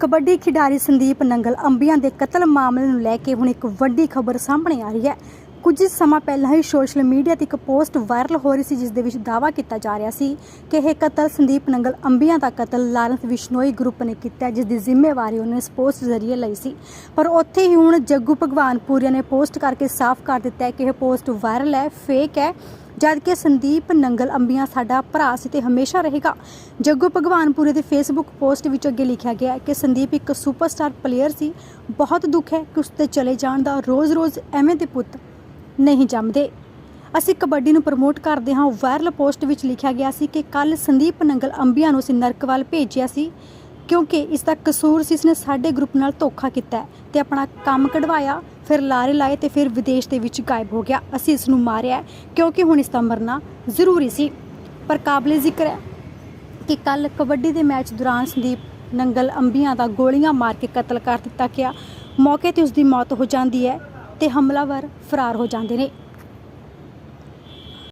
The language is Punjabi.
ਕਬੱਡੀ ਖਿਡਾਰੀ ਸੰਦੀਪ ਨੰਗਲ ਅੰਬੀਆਂ ਦੇ ਕਤਲ ਮਾਮਲੇ ਨੂੰ ਲੈ ਕੇ ਹੁਣ ਇੱਕ ਵੱਡੀ ਖਬਰ ਸਾਹਮਣੇ ਆ ਰਹੀ ਹੈ। ਕੁਝ ਸਮਾਂ ਪਹਿਲਾਂ ਹੀ ਸੋਸ਼ਲ ਮੀਡੀਆ ਤੇ ਇੱਕ ਪੋਸਟ ਵਾਇਰਲ ਹੋ ਰਹੀ ਸੀ, ਜਿਸ ਦੇ ਵਿੱਚ ਦਾਅਵਾ ਕੀਤਾ ਜਾ ਰਿਹਾ ਸੀ ਕਿ ਇਹ ਕਤਲ ਸੰਦੀਪ ਨੰਗਲ ਅੰਬੀਆਂ ਦਾ ਕਤਲ ਲਾਰੈਂਸ ਵਿਸ਼ਨੋਈ ਗਰੁੱਪ ਨੇ ਕੀਤਾ ਜਿਸ ਦੀ ਜ਼ਿੰਮੇਵਾਰੀ ਉਹਨੇ ਨੇ ਇਸ ਪੋਸਟ ਜ਼ਰੀਏ ਲਈ ਸੀ। ਪਰ ਉੱਥੇ ਹੀ ਹੁਣ ਜੱਗੂ ਭਗਵਾਨਪੁਰੀਆ ਨੇ ਪੋਸਟ ਕਰਕੇ ਸਾਫ਼ ਕਰ ਦਿੱਤਾ ਹੈ ਕਿ ਇਹ ਪੋਸਟ ਵਾਇਰਲ ਹੈ, ਫੇਕ ਹੈ, ਜਦਕਿ ਸੰਦੀਪ ਨੰਗਲ ਅੰਬੀਆਂ ਸਾਡਾ ਭਰਾ ਸੀ ਤੇ ਹਮੇਸ਼ਾ ਰਹੇਗਾ। ਜੱਗੂ ਭਗਵਾਨਪੁਰੇ ਦੇ ਫੇਸਬੁੱਕ ਪੋਸਟ ਵਿੱਚ ਅੱਗੇ ਲਿਖਿਆ ਗਿਆ ਕਿ ਸੰਦੀਪ ਇੱਕ ਸੁਪਰਸਟਾਰ ਪਲੇਅਰ ਸੀ, ਬਹੁਤ ਦੁੱਖ ਹੈ ਕਿ ਉਸ ਦੇ ਚਲੇ ਜਾਣ ਦਾ ਰੋਜ਼-ਰੋਜ਼ ਐਵੇਂ ਦੇ ਪੁੱਤ ਨਹੀਂ ਜੰਮਦੇ। ਅਸੀਂ ਕਬੱਡੀ ਨੂੰ ਪ੍ਰਮੋਟ ਕਰਦੇ ਹਾਂ। ਵਾਇਰਲ ਪੋਸਟ ਵਿੱਚ ਲਿਖਿਆ ਗਿਆ ਸੀ ਕਿ ਕੱਲ ਸੰਦੀਪ ਨੰਗਲ ਅੰਬੀਆਂ ਨੂੰ ਅਸੀਂ ਨਰਕ ਵੱਲ ਭੇਜਿਆ ਸੀ ਕਿਉਂਕਿ ਇਸ ਦਾ ਕਸੂਰ ਸੀ, ਇਸਨੇ ਸਾਡੇ ਗਰੁੱਪ ਨਾਲ ਧੋਖਾ ਕੀਤਾ ਹੈ ਤੇ ਆਪਣਾ ਕੰਮ ਕਢਵਾਇਆ, ਫਿਰ ਲਾਰੇ ਲਾਏ ਤੇ ਫਿਰ ਵਿਦੇਸ਼ ਦੇ ਵਿੱਚ ਗਾਇਬ ਹੋ ਗਿਆ। ਅਸੀਂ ਇਸ ਨੂੰ ਮਾਰਿਆ ਕਿਉਂਕਿ ਹੁਣ ਇਸ ਦਾ ਮਰਨਾ ਜ਼ਰੂਰੀ ਸੀ। ਪਰ ਕਾਬਲੇ ਜ਼ਿਕਰ ਹੈ ਕਿ ਕੱਲ ਕਬੱਡੀ ਦੇ ਮੈਚ ਦੌਰਾਨ ਸੰਦੀਪ ਨੰਗਲ ਅੰਬੀਆਂ ਦਾ ਗੋਲੀਆਂ ਮਾਰ ਕੇ ਕਤਲ ਕਰ ਦਿੱਤਾ ਗਿਆ। ਮੌਕੇ ਤੇ ਉਸ ਦੀ ਮੌਤ ਹੋ ਜਾਂਦੀ ਹੈ। ਤੇ ਹਮਲਾਵਰ ਫਰਾਰ ਹੋ ਜਾਂਦੇ ਨੇ।